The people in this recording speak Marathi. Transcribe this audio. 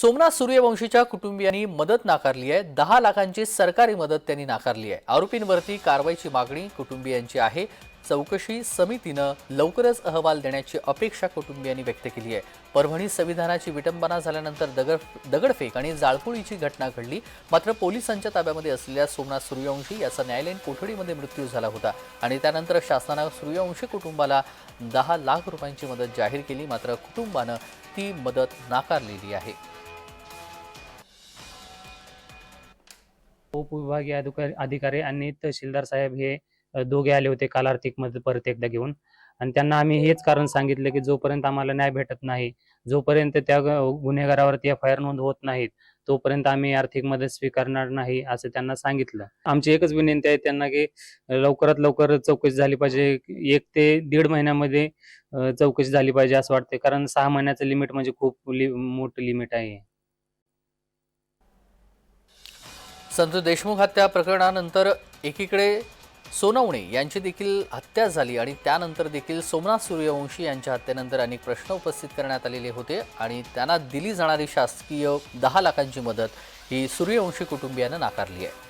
सोमनाथ सूर्यवंशीच्या कुटुंबियांनी मदत नाकारली आहे. दहा लाखांची सरकारी मदत त्यांनी नाकारली आहे. आरोपींवरती कारवाईची मागणी कुटुंबियांची आहे. चौकशी समितीनं लवकरच अहवाल देण्याची अपेक्षा कुटुंबियांनी व्यक्त केली आहे. परभणी संविधानाची विटंबना झाल्यानंतर दगड दगडफेक आणि जाळपोळीची घटना घडली. मात्र पोलिसांच्या ताब्यामध्ये असलेल्या सोमनाथ सूर्यवंशी याचा न्यायालयीन कोठडीमध्ये मृत्यू झाला होता आणि त्यानंतर शासनानं सूर्यवंशी कुटुंबाला दहा लाख रुपयांची मदत जाहीर केली. मात्र कुटुंबानं ती मदत नाकारलेली आहे. उपविभागीय अधिकारी अधिकारी आणि तहसीलदार साहेब हे दोघे आले होते काल आर्थिक मदत परत एकदा घेऊन. आणि त्यांना आम्ही हेच कारण सांगितलं की जोपर्यंत आम्हाला न्याय भेटत नाही जोपर्यंत त्या गुन्हेगारावरती एफ आय आर नोंद होत नाहीत तोपर्यंत आम्ही आर्थिक मदत स्वीकारणार नाही असं त्यांना सांगितलं. आमची एकच विनंती आहे त्यांना की लवकरात लवकर चौकशी झाली पाहिजे. एक ते दीड महिन्यामध्ये चौकशी झाली पाहिजे असं वाटते कारण सहा महिन्याचं लिमिट म्हणजे खूप लि- मोठं लिमिट आहे. संतोष देशमुख हत्या प्रकरणानंतर एकीकडे सोनवणे यांची देखील हत्या झाली आणि त्यानंतर देखील सोमनाथ सूर्यवंशी यांच्या हत्येनंतर अनेक प्रश्न उपस्थित करण्यात आलेले होते आणि त्यांना दिली जाणारी शासकीय दहा लाखांची मदत ही सूर्यवंशी कुटुंबियानं नाकारली आहे.